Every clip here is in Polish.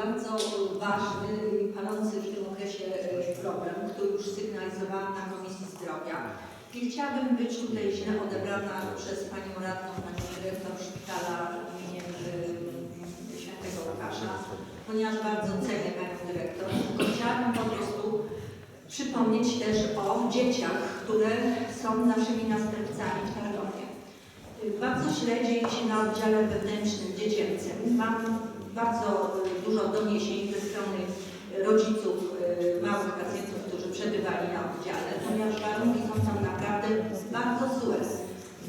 Bardzo ważny i palący w tym okresie e, problem, który już sygnalizowałam na Komisji Zdrowia. Nie chciałabym być tutaj źle odebrana przez Panią Radną, Panią Dyrektor Szpitala imieniem Świętego Łukasza, ponieważ bardzo cenię Panią Dyrektor. Chciałabym po prostu przypomnieć też o dzieciach, które są naszymi następcami w Tarnowie. Bardzo źle dzieje się na oddziale wewnętrznym dziecięcym. Mam bardzo y, dużo doniesień ze strony rodziców y, małych pacjentów, którzy przebywali na oddziale, ponieważ warunki są tam naprawdę bardzo złe.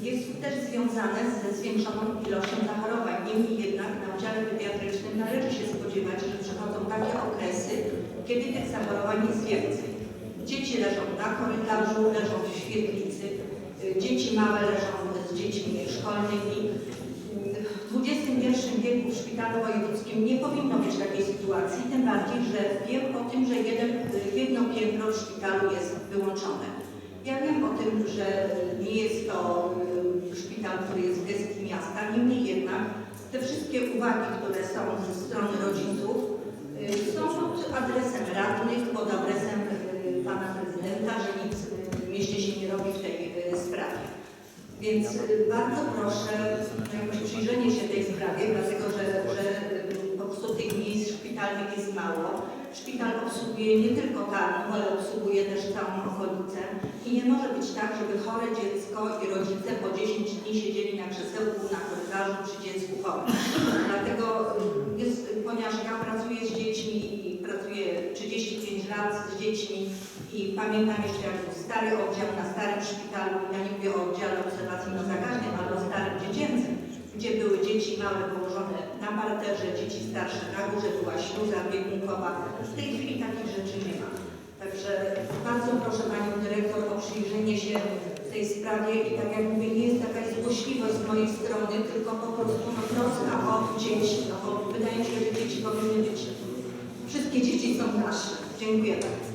Jest też związane ze zwiększoną ilością zachorowań. Niemniej jednak na oddziale pediatrycznym należy się spodziewać, że przychodzą takie okresy, kiedy tych zachorowań jest więcej. Dzieci leżą na korytarzu, leżą w świetlicy, y, dzieci małe leżą z dziećmi szkolnymi. W XXI wieku w szpitalu wojewódzkim nie powinno być takiej sytuacji, tym bardziej, że wiem o tym, że jeden, jedno piętro w szpitalu jest wyłączone. Ja wiem o tym, że nie jest to y, szpital, który jest w gestii miasta, niemniej jednak te wszystkie uwagi, które są ze strony rodziców, y, są pod adresem radnych, pod adresem y, pana prezydenta, że nic w mieście się nie robi w tej sprawie. Więc bardzo proszę o przyjrzenie się tej sprawie, dlatego że, że y, po prostu tych miejsc szpitalnych jest mało. Szpital obsługuje nie tylko Tarnów, ale obsługuje też całą okolicę. I nie może być tak, żeby chore dziecko i rodzice po 10 dni siedzieli na krzesełku na korytarzu przy dziecku chorym. Dlatego jest, ponieważ ja pracuję z dziećmi i pracuję 35 lat z dziećmi i pamiętam jeszcze jak był stary oddział na starym szpitalu, ja nie mówię o oddziale obserwacyjno-zakaźnym, ale o starym dziecięcym, gdzie były dzieci małe położone na parterze, dzieci starsze na górze, była śluza biegunkowa. W tej chwili takich rzeczy nie ma. Także bardzo proszę Panią Dyrektor o przyjrzenie się tej sprawie i tak jak mówię, nie jest jakaś złośliwość z mojej strony, tylko po prostu no, troska o dzieci, no bo wydaje mi się, że dzieci powinny być, wszystkie dzieci są nasze. Dziękuję bardzo.